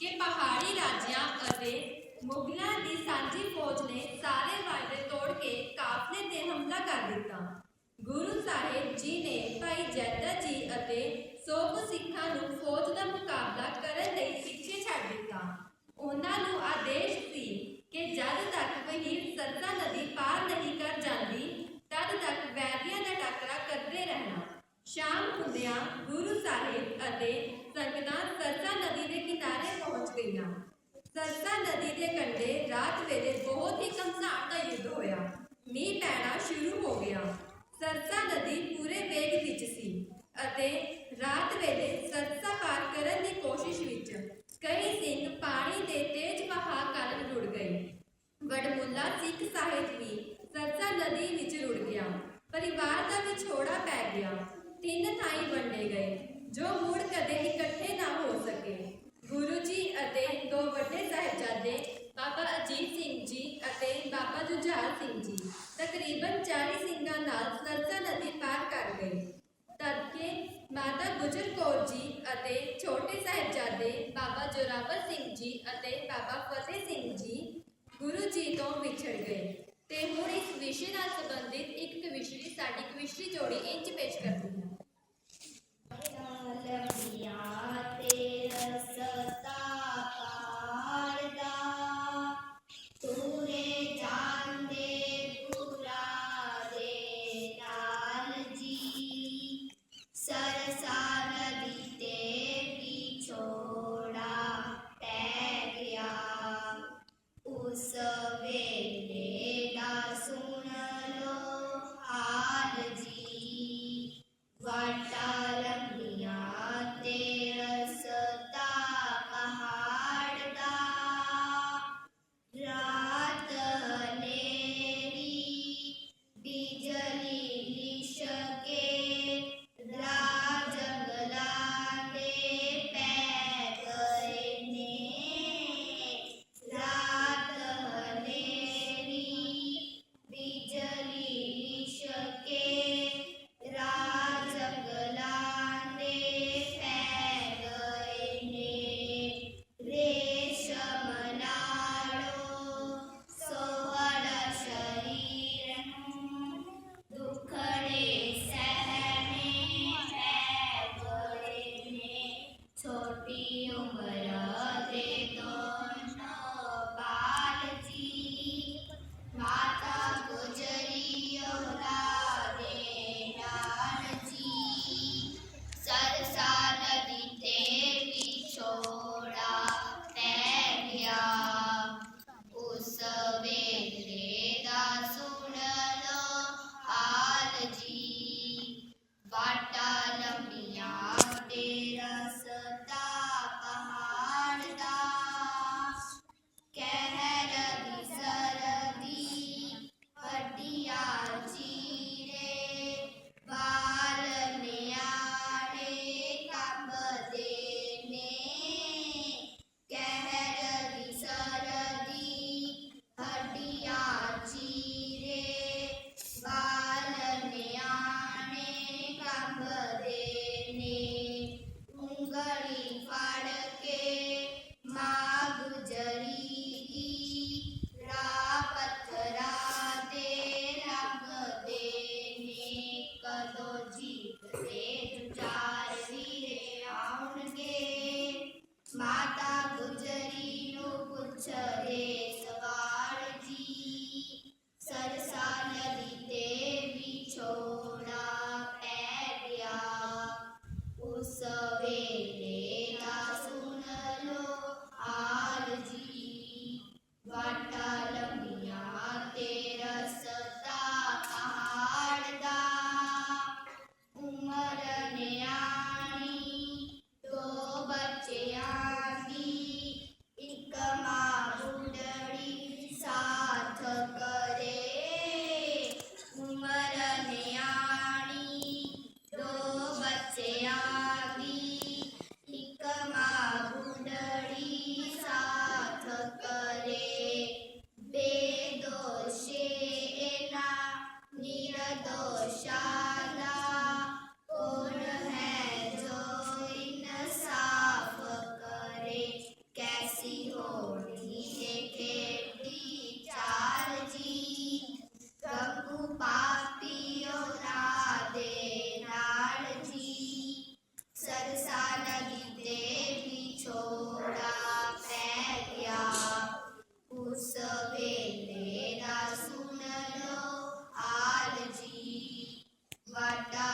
ਕਿ ਪਹਾੜੀ ਰਾਜਿਆਂ ਅਤੇ ਮੁਗਲਾਂ ਦੀ ਸਾਂਝੀ ਫੌਜ ਨੇ ਸਾਰੇ ਵਾਅਦੇ ਤੋੜ ਕੇ ਕਾਫਲੇ ਤੇ ਹਮਲਾ ਕਰ ਦਿੱਤਾ। ਗੁਰੂ ਸਾਹਿਬ ਜੀ ਨੇ ਭਾਈ ਜੈਦਾ ਜੀ ਅਤੇ ਸੋਭ ਸਿੱਖਾਂ ਨੂੰ ਫੌਜ ਦਾ ਮੁਕਾਬਲਾ ਗੁਜਰ ਕੌਰ ਜੀ ਅਤੇ ਛੋਟੇ ਸਾਹਿਬਜ਼ਾਦੇ ਬਾਬਾ ਜੋਰਾਵਰ ਸਿੰਘ ਜੀ ਅਤੇ ਬਾਬਾ ਫਤਿਹ ਸਿੰਘ ਜੀ ਗੁਰੂ ਜੀ ਤੋਂ ਵਿਛੜ ਗਏ ਤੇ ਹੁਣ ਇਸ ਵਿਸ਼ੇ ਨਾਲ ਸੰਬੰਧਿਤ ਇੱਕ ਕਵਿਸ਼ਰੀ, ਸਾਡੀ ਕਵਿਸ਼ਰੀ ਜੋੜੀ ਇੰਜ ਪੇਸ਼ ਕਰਦੀ ਹੈ। Vada uh,